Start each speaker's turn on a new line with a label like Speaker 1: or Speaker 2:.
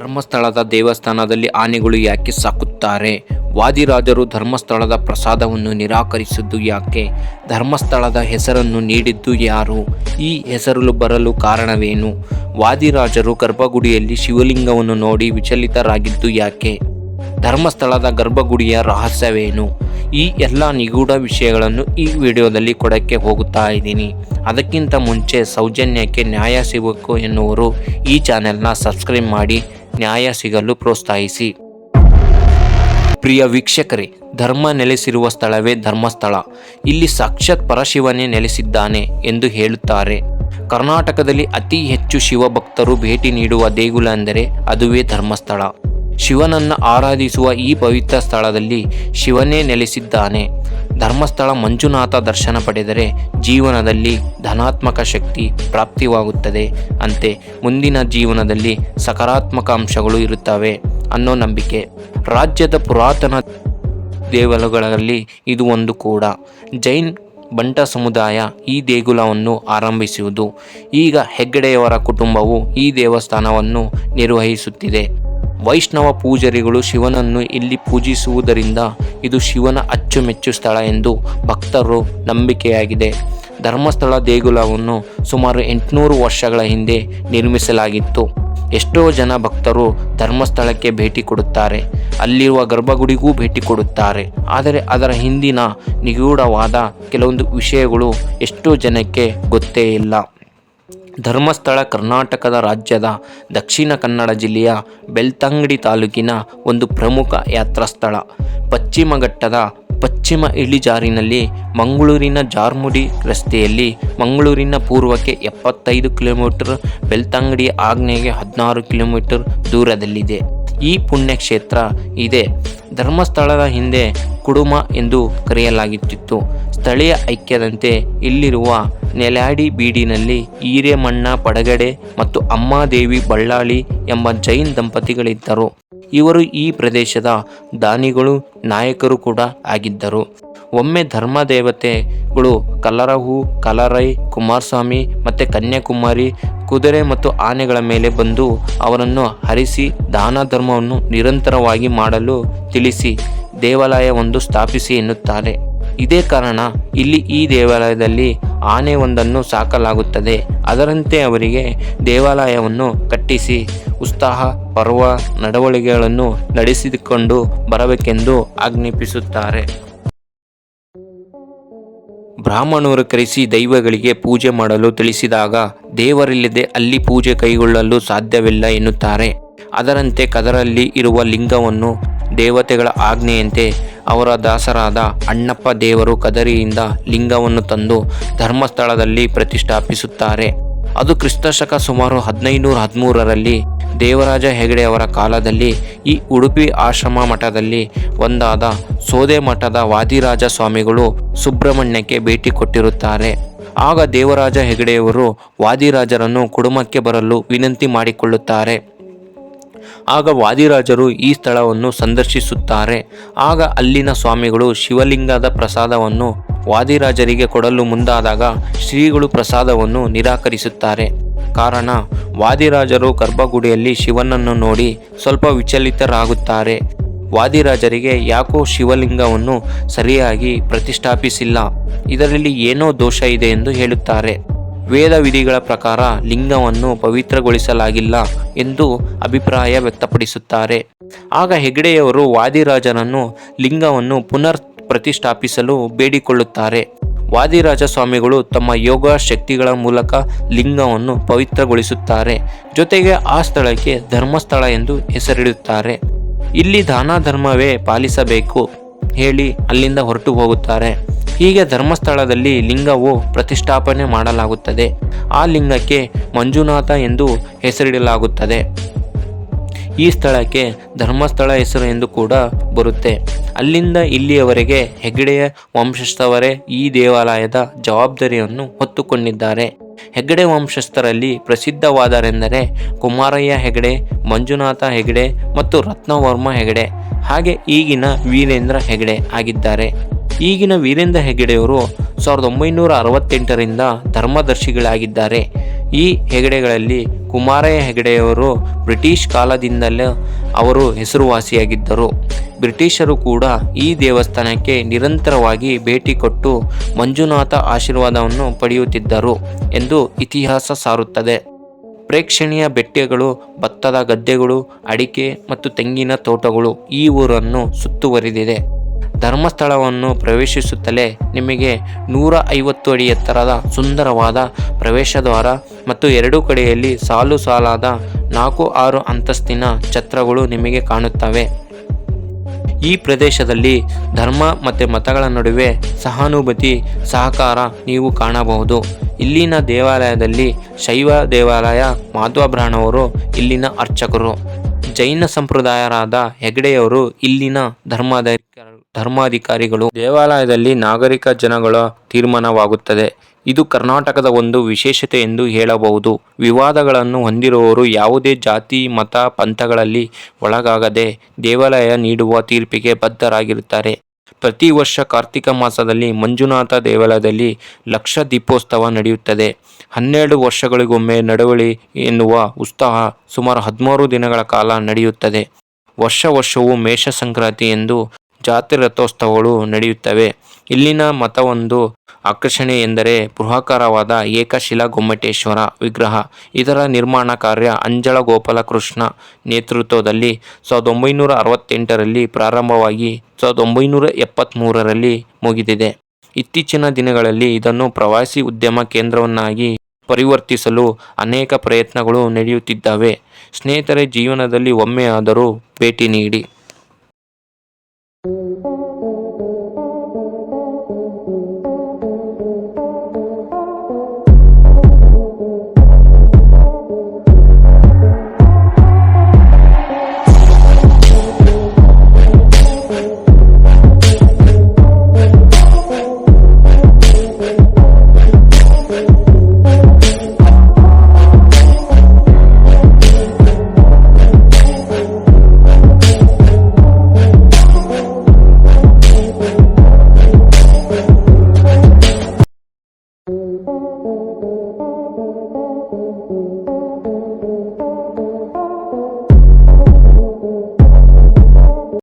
Speaker 1: ಧರ್ಮಸ್ಥಳದ ದೇವಸ್ಥಾನದಲ್ಲಿ ಆನೆಗಳು ಯಾಕೆ ಸಾಕುತ್ತಾರೆ? ವಾದಿರಾಜರು ಧರ್ಮಸ್ಥಳದ ಪ್ರಸಾದವನ್ನು ನಿರಾಕರಿಸಿದ್ದು ಯಾಕೆ? ಧರ್ಮಸ್ಥಳದ ಹೆಸರನ್ನು ನೀಡಿದ್ದು ಯಾರು? ಈ ಹೆಸರು ಬರಲು ಕಾರಣವೇನು? ವಾದಿರಾಜರು ಗರ್ಭಗುಡಿಯಲ್ಲಿ ಶಿವಲಿಂಗವನ್ನು ನೋಡಿ ವಿಚಲಿತರಾಗಿದ್ದು ಯಾಕೆ? ಧರ್ಮಸ್ಥಳದ ಗರ್ಭಗುಡಿಯ ರಹಸ್ಯವೇನು? ಈ ಎಲ್ಲ ನಿಗೂಢ ವಿಷಯಗಳನ್ನು ಈ ವಿಡಿಯೋದಲ್ಲಿ ಕೊಡಕ್ಕೆ ಹೋಗುತ್ತಾ ಇದ್ದೀನಿ. ಅದಕ್ಕಿಂತ ಮುಂಚೆ ಸೌಜನ್ಯಕ್ಕೆ ನ್ಯಾಯ ಸಿಗಬೇಕು ಎನ್ನುವರು ಈ ಚಾನೆಲ್ನ ಸಬ್ಸ್ಕ್ರೈಬ್ ಮಾಡಿ ನ್ಯಾಯ ಸಿಗಲು ಪ್ರೋತ್ಸಾಹಿಸಿ. ಪ್ರಿಯ ವೀಕ್ಷಕರೇ, ಧರ್ಮ ನೆಲೆಸಿರುವ ಸ್ಥಳವೇ ಧರ್ಮಸ್ಥಳ. ಇಲ್ಲಿ ಸಾಕ್ಷಾತ್ ಪರಶಿವನೇ ನೆಲೆಸಿದ್ದಾನೆ ಎಂದು ಹೇಳುತ್ತಾರೆ. ಕರ್ನಾಟಕದಲ್ಲಿ ಅತಿ ಹೆಚ್ಚು ಶಿವಭಕ್ತರು ಭೇಟಿ ನೀಡುವ ದೇಗುಲ ಅಂದರೆ ಅದುವೇ ಧರ್ಮಸ್ಥಳ. ಶಿವನನ್ನ ಆರಾಧಿಸುವ ಈ ಪವಿತ್ರ ಸ್ಥಳದಲ್ಲಿ ಶಿವನೇ ನೆಲೆಸಿದ್ದಾನೆ. ಧರ್ಮಸ್ಥಳ ಮಂಜುನಾಥ ದರ್ಶನ ಪಡೆದರೆ ಜೀವನದಲ್ಲಿ ಧನಾತ್ಮಕ ಶಕ್ತಿ ಪ್ರಾಪ್ತಿವಾಗುತ್ತದೆ ಅಂತೆ ಮುಂದಿನ ಜೀವನದಲ್ಲಿ ಸಕಾರಾತ್ಮಕ ಅಂಶಗಳು ಇರುತ್ತವೆ ಅನ್ನೋ ನಂಬಿಕೆ. ರಾಜ್ಯದ ಪುರಾತನ ದೇವಾಲಯಗಳಲ್ಲಿ ಇದು ಒಂದು ಕೂಡ. ಜೈನ್ ಬಂಟ ಸಮುದಾಯ ಈ ದೇಗುಲವನ್ನು ಆರಂಭಿಸುವುದು. ಈಗ ಹೆಗ್ಗಡೆಯವರ ಕುಟುಂಬವು ಈ ದೇವಸ್ಥಾನವನ್ನು ನಿರ್ವಹಿಸುತ್ತಿದೆ. ವೈಷ್ಣವ ಪೂಜಾರಿಗಳು ಶಿವನನ್ನು ಇಲ್ಲಿ ಪೂಜಿಸುವುದರಿಂದ ಇದು ಶಿವನ ಅಚ್ಚುಮೆಚ್ಚು ಸ್ಥಳ ಎಂದು ಭಕ್ತರು ನಂಬಿಕೆಯಾಗಿದೆ. ಧರ್ಮಸ್ಥಳ ದೇಗುಲವನ್ನು ಸುಮಾರು ಎಂಟುನೂರು ವರ್ಷಗಳ ಹಿಂದೆ ನಿರ್ಮಿಸಲಾಗಿತ್ತು. ಎಷ್ಟೋ ಜನ ಭಕ್ತರು ಧರ್ಮಸ್ಥಳಕ್ಕೆ ಭೇಟಿ ಕೊಡುತ್ತಾರೆ, ಅಲ್ಲಿರುವ ಗರ್ಭಗುಡಿಗೂ ಭೇಟಿ ಕೊಡುತ್ತಾರೆ. ಆದರೆ ಅದರ ಹಿಂದಿನ ನಿಗೂಢವಾದ ಕೆಲವೊಂದು ವಿಷಯಗಳು ಎಷ್ಟೋ ಜನಕ್ಕೆ ಗೊತ್ತೇ ಇಲ್ಲ. ಧರ್ಮಸ್ಥಳ ಕರ್ನಾಟಕದ ರಾಜ್ಯದ ದಕ್ಷಿಣ ಕನ್ನಡ ಜಿಲ್ಲೆಯ ಬೆಳ್ತಂಗಡಿ ತಾಲೂಕಿನ ಒಂದು ಪ್ರಮುಖ ಯಾತ್ರಾ ಸ್ಥಳ ಪಶ್ಚಿಮ ಇಳಿಜಾರಿನಲ್ಲಿ ಮಂಗಳೂರಿನ ಜಾರ್ಮುಡಿ ರಸ್ತೆಯಲ್ಲಿ ಮಂಗಳೂರಿನ ಪೂರ್ವಕ್ಕೆ ಎಪ್ಪತ್ತೈದು ಕಿಲೋಮೀಟರ್, ಬೆಳ್ತಂಗಡಿ ಆಗ್ನೇಯಗೆ ಹದಿನಾರು ಕಿಲೋಮೀಟರ್ ದೂರದಲ್ಲಿದೆ. ಈ ಪುಣ್ಯಕ್ಷೇತ್ರ ಇದೆ. ಧರ್ಮಸ್ಥಳದ ಹಿಂದೆ ಕುಡುಮ ಎಂದು ಕರೆಯಲಾಗುತ್ತಿತ್ತು. ಸ್ಥಳೀಯ ಐಕ್ಯದಂತೆ ಇಲ್ಲಿರುವ ನೆಲ್ಯಾಡಿ ಬೀಡಿನಲ್ಲಿ ಹಿರೇಮಣ್ಣ ಪಡಗಡೆ ಮತ್ತು ಅಮ್ಮಾದೇವಿ ಬಳ್ಳಾಳಿ ಎಂಬ ಜೈನ್ ದಂಪತಿಗಳಿದ್ದರು. ಇವರು ಈ ಪ್ರದೇಶದ ದಾನಿಗಳು, ನಾಯಕರು ಕೂಡ ಆಗಿದ್ದರು. ಒಮ್ಮೆ ಧರ್ಮ ದೇವತೆಗಳು ಕಲ್ಲರಹು ಕಲರೈ ಕುಮಾರಸ್ವಾಮಿ ಮತ್ತು ಕನ್ಯಾಕುಮಾರಿ, ಕುದುರೆ ಮತ್ತು ಆನೆಗಳ ಮೇಲೆ ಬಂದು ಅವರನ್ನು ಹರಿಸಿ ದಾನ ಧರ್ಮವನ್ನು ನಿರಂತರವಾಗಿ ಮಾಡಲು ತಿಳಿಸಿ ದೇವಾಲಯವೊಂದು ಸ್ಥಾಪಿಸಿ ಎನ್ನುತ್ತಾರೆ. ಇದೇ ಕಾರಣ ಇಲ್ಲಿ ಈ ದೇವಾಲಯದಲ್ಲಿ ಆನೆ ಒಂದನ್ನು ಸಾಕಲಾಗುತ್ತದೆ. ಅದರಂತೆ ಅವರಿಗೆ ದೇವಾಲಯವನ್ನು ಕಟ್ಟಿಸಿ, ಉತ್ಸಾಹ, ಪರ್ವ, ನಡವಳಿಕೆಗಳನ್ನು ನಡೆಸಿಕೊಂಡು ಬರಬೇಕೆಂದು ಆಜ್ಞಾಪಿಸುತ್ತಾರೆ. ಬ್ರಾಹ್ಮಣರು ಕರೆಸಿ ದೈವಗಳಿಗೆ ಪೂಜೆ ಮಾಡಲು ತಿಳಿಸಿದಾಗ ದೇವರಿಲ್ಲದೆ ಅಲ್ಲಿ ಪೂಜೆ ಕೈಗೊಳ್ಳಲು ಸಾಧ್ಯವಿಲ್ಲ ಎನ್ನುತ್ತಾರೆ. ಅದರಂತೆ ಕದರಲ್ಲಿ ಇರುವ ಲಿಂಗವನ್ನು ದೇವತೆಗಳ ಆಜ್ಞೆಯಂತೆ ಅವರ ದಾಸರಾದ ಅಣ್ಣಪ್ಪ ದೇವರು ಕದರಿಯಿಂದ ಲಿಂಗವನ್ನು ತಂದು ಧರ್ಮಸ್ಥಳದಲ್ಲಿ ಪ್ರತಿಷ್ಠಾಪಿಸುತ್ತಾರೆ. ಅದು ಕ್ರಿಸ್ತಶಕ ಸುಮಾರು ಹದಿನೈನೂರ ಹದಿಮೂರರಲ್ಲಿ ದೇವರಾಜ ಹೆಗಡೆಯವರ ಕಾಲದಲ್ಲಿ ಈ ಉಡುಪಿ ಆಶ್ರಮ ಮಠದಲ್ಲಿ ಒಂದಾದ ಸೋದೆ ಮಠದ ವಾದಿರಾಜ ಸ್ವಾಮಿಗಳು ಸುಬ್ರಹ್ಮಣ್ಯಕ್ಕೆ ಭೇಟಿ ಕೊಟ್ಟಿರುತ್ತಾರೆ. ಆಗ ದೇವರಾಜ ಹೆಗಡೆಯವರು ವಾದಿರಾಜರನ್ನು ಕುಡುಮಕ್ಕೆ ಬರಲು ವಿನಂತಿ ಮಾಡಿಕೊಳ್ಳುತ್ತಾರೆ. ಆಗ ವಾದಿರಾಜರು ಈ ಸ್ಥಳವನ್ನು ಸಂದರ್ಶಿಸುತ್ತಾರೆ. ಆಗ ಅಲ್ಲಿನ ಸ್ವಾಮಿಗಳು ಶಿವಲಿಂಗದ ಪ್ರಸಾದವನ್ನು ವಾದಿರಾಜರಿಗೆ ಕೊಡಲು ಮುಂದಾದಾಗ ಶ್ರೀಗಳು ಪ್ರಸಾದವನ್ನು ನಿರಾಕರಿಸುತ್ತಾರೆ. ಕಾರಣ, ವಾದಿರಾಜರು ಗರ್ಭಗುಡಿಯಲ್ಲಿ ಶಿವನನ್ನು ನೋಡಿ ಸ್ವಲ್ಪ ವಿಚಲಿತರಾಗುತ್ತಾರೆ. ವಾದಿರಾಜರಿಗೆ ಯಾಕೋ ಶಿವಲಿಂಗವನ್ನು ಸರಿಯಾಗಿ ಪ್ರತಿಷ್ಠಾಪಿಸಿಲ್ಲ. ಇದರಲ್ಲಿ ಏನೋ ದೋಷ ಇದೆ ಎಂದು ಹೇಳುತ್ತಾರೆ. ವೇದ ವಿಧಿಗಳ ಪ್ರಕಾರ ಲಿಂಗವನ್ನು ಪವಿತ್ರಗೊಳಿಸಲಾಗಿಲ್ಲ ಎಂದು ಅಭಿಪ್ರಾಯ ವ್ಯಕ್ತಪಡಿಸುತ್ತಾರೆ. ಆಗ ಹೆಗಡೆಯವರು ವಾದಿರಾಜನನ್ನು ಲಿಂಗವನ್ನು ಪುನರ್ ಪ್ರತಿಷ್ಠಾಪಿಸಲು ಬೇಡಿಕೊಳ್ಳುತ್ತಾರೆ. ವಾದಿರಾಜ ಸ್ವಾಮಿಗಳು ತಮ್ಮ ಯೋಗ ಶಕ್ತಿಗಳ ಮೂಲಕ ಲಿಂಗವನ್ನು ಪವಿತ್ರಗೊಳಿಸುತ್ತಾರೆ. ಜೊತೆಗೆ ಆ ಸ್ಥಳಕ್ಕೆ ಧರ್ಮಸ್ಥಳ ಎಂದು ಹೆಸರಿಡುತ್ತಾರೆ. ಇಲ್ಲಿ ದಾನ ಧರ್ಮವೇ ಪಾಲಿಸಬೇಕು, ಹೇಳಿ ಅಲ್ಲಿಂದ ಹೊರಟು ಹೋಗುತ್ತಾರೆ. ಹೀಗೆ ಧರ್ಮಸ್ಥಳದಲ್ಲಿ ಲಿಂಗವು ಪ್ರತಿಷ್ಠಾಪನೆ ಮಾಡಲಾಗುತ್ತದೆ. ಆ ಲಿಂಗಕ್ಕೆ ಮಂಜುನಾಥ ಎಂದು ಹೆಸರಿಡಲಾಗುತ್ತದೆ. ಈ ಸ್ಥಳಕ್ಕೆ ಧರ್ಮಸ್ಥಳ ಹೆಸರು ಎಂದು ಕೂಡ ಬರುತ್ತೆ. ಅಲ್ಲಿಂದ ಇಲ್ಲಿಯವರೆಗೆ ಹೆಗ್ಗಡೆಯ ವಂಶಸ್ಥವರೇ ಈ ದೇವಾಲಯದ ಜವಾಬ್ದಾರಿಯನ್ನು ಹೊತ್ತುಕೊಂಡಿದ್ದಾರೆ. ಹೆಗ್ಗಡೆ ವಂಶಸ್ಥರಲ್ಲಿ ಪ್ರಸಿದ್ಧವಾದರೆಂದರೆ ಕುಮಾರಯ್ಯ ಹೆಗಡೆ ಮಂಜುನಾಥ ಹೆಗಡೆ ಮತ್ತು ರತ್ನವರ್ಮ ಹೆಗಡೆ ಹಾಗೆ ಈಗಿನ ವೀರೇಂದ್ರ ಹೆಗಡೆ ಆಗಿದ್ದಾರೆ. ಈಗಿನ ವೀರೇಂದ್ರ ಹೆಗಡೆಯವರು ಸಾವಿರದ ಒಂಬೈನೂರ ಅರವತ್ತೆಂಟರಿಂದ ಧರ್ಮದರ್ಶಿಗಳಾಗಿದ್ದಾರೆ. ಈ ಹೆಗಡೆಗಳಲ್ಲಿ ಕುಮಾರಯ್ಯ ಹೆಗಡೆಯವರು ಬ್ರಿಟಿಷ್ ಕಾಲದಿಂದಲೇ ಅವರು ಹೆಸರುವಾಸಿಯಾಗಿದ್ದರು. ಬ್ರಿಟಿಷರು ಕೂಡ ಈ ದೇವಸ್ಥಾನಕ್ಕೆ ನಿರಂತರವಾಗಿ ಭೇಟಿ ಕೊಟ್ಟು ಮಂಜುನಾಥ ಆಶೀರ್ವಾದವನ್ನು ಪಡೆಯುತ್ತಿದ್ದರು ಎಂದು ಇತಿಹಾಸ ಸಾರುತ್ತದೆ. ಪ್ರೇಕ್ಷಣೀಯ ಬೆಟ್ಟಗಳು, ಭತ್ತದ ಗದ್ದೆಗಳು, ಅಡಿಕೆ ಮತ್ತು ತೆಂಗಿನ ತೋಟಗಳು ಈ ಊರನ್ನು ಸುತ್ತುವರಿದಿದೆ. ಧರ್ಮಸ್ಥಳವನ್ನು ಪ್ರವೇಶಿಸುತ್ತಲೇ ನಿಮಗೆ ನೂರ ಐವತ್ತು ಅಡಿ ಎತ್ತರದ ಸುಂದರವಾದ ಪ್ರವೇಶ ದ್ವಾರ ಮತ್ತು ಎರಡೂ ಕಡೆಯಲ್ಲಿ ಸಾಲು ಸಾಲಾದ ನಾಲ್ಕು ಆರು ಅಂತಸ್ತಿನ ಛತ್ರಗಳು ನಿಮಗೆ ಕಾಣುತ್ತವೆ. ಈ ಪ್ರದೇಶದಲ್ಲಿ ಧರ್ಮ ಮತ್ತು ಮತಗಳ ನಡುವೆ ಸಹಾನುಭೂತಿ, ಸಹಕಾರ ನೀವು ಕಾಣಬಹುದು. ಇಲ್ಲಿನ ದೇವಾಲಯದಲ್ಲಿ ಶೈವ ದೇವಾಲಯ ಮಾಧ್ವ ಬ್ರಾಹ್ಮಣವರು ಇಲ್ಲಿನ ಅರ್ಚಕರು. ಜೈನ ಸಂಪ್ರದಾಯರಾದ ಹೆಗಡೆಯವರು ಇಲ್ಲಿನ ಧರ್ಮಾಧಿಕಾರಿ ಧರ್ಮಾಧಿಕಾರಿಗಳು ದೇವಾಲಯದಲ್ಲಿ ನಾಗರಿಕ ಜನಗಳ ತೀರ್ಮಾನವಾಗುತ್ತದೆ. ಇದು ಕರ್ನಾಟಕದ ಒಂದು ವಿಶೇಷತೆ ಎಂದು ಹೇಳಬಹುದು. ವಿವಾದಗಳನ್ನು ಹೊಂದಿರುವವರು ಯಾವುದೇ ಜಾತಿ, ಮತ, ಪಂಥಗಳಲ್ಲಿ ಒಳಗಾಗದೆ ದೇವಾಲಯ ನೀಡುವ ತೀರ್ಪಿಗೆ ಬದ್ಧರಾಗಿರುತ್ತಾರೆ. ಪ್ರತಿ ವರ್ಷ ಕಾರ್ತಿಕ ಮಾಸದಲ್ಲಿ ಮಂಜುನಾಥ ದೇವಾಲಯದಲ್ಲಿ ಲಕ್ಷ ದೀಪೋತ್ಸವ ನಡೆಯುತ್ತದೆ. ಹನ್ನೆರಡು ವರ್ಷಗಳಿಗೊಮ್ಮೆ ನಡವಳಿ ಎನ್ನುವ ಉತ್ಸಾಹ ಸುಮಾರು ಹದಿಮೂರು ದಿನಗಳ ಕಾಲ ನಡೆಯುತ್ತದೆ. ವರ್ಷ ವರ್ಷವೂ ಮೇಷ ಸಂಕ್ರಾಂತಿ ಎಂದು ಜಾತಿ ರಥೋತ್ಸವಗಳು ನಡೆಯುತ್ತವೆ. ಇಲ್ಲಿನ ಮತವೊಂದು ಆಕರ್ಷಣೆ ಎಂದರೆ ಬೃಹಾಕಾರವಾದ ಏಕಶಿಲಾ ಗೊಮ್ಮಟೇಶ್ವರ ವಿಗ್ರಹ. ಇದರ ನಿರ್ಮಾಣ ಕಾರ್ಯ ಅಂಜಳ ಗೋಪಾಲಕೃಷ್ಣ ನೇತೃತ್ವದಲ್ಲಿ ಸಾವಿರದ ಒಂಬೈನೂರ ಅರವತ್ತೆಂಟರಲ್ಲಿ ಪ್ರಾರಂಭವಾಗಿ ಸಾವಿರದ ಒಂಬೈನೂರ ಎಪ್ಪತ್ತ್ಮೂರರಲ್ಲಿ ಮುಗಿದಿದೆ. ಇತ್ತೀಚಿನ ದಿನಗಳಲ್ಲಿ ಇದನ್ನು ಪ್ರವಾಸಿ ಉದ್ಯಮ ಕೇಂದ್ರವನ್ನಾಗಿ ಪರಿವರ್ತಿಸಲು ಅನೇಕ ಪ್ರಯತ್ನಗಳು ನಡೆಯುತ್ತಿದ್ದಾವೆ. ಸ್ನೇಹಿತರೆ, ಜೀವನದಲ್ಲಿ ಒಮ್ಮೆಯಾದರೂ ಭೇಟಿ ನೀಡಿ.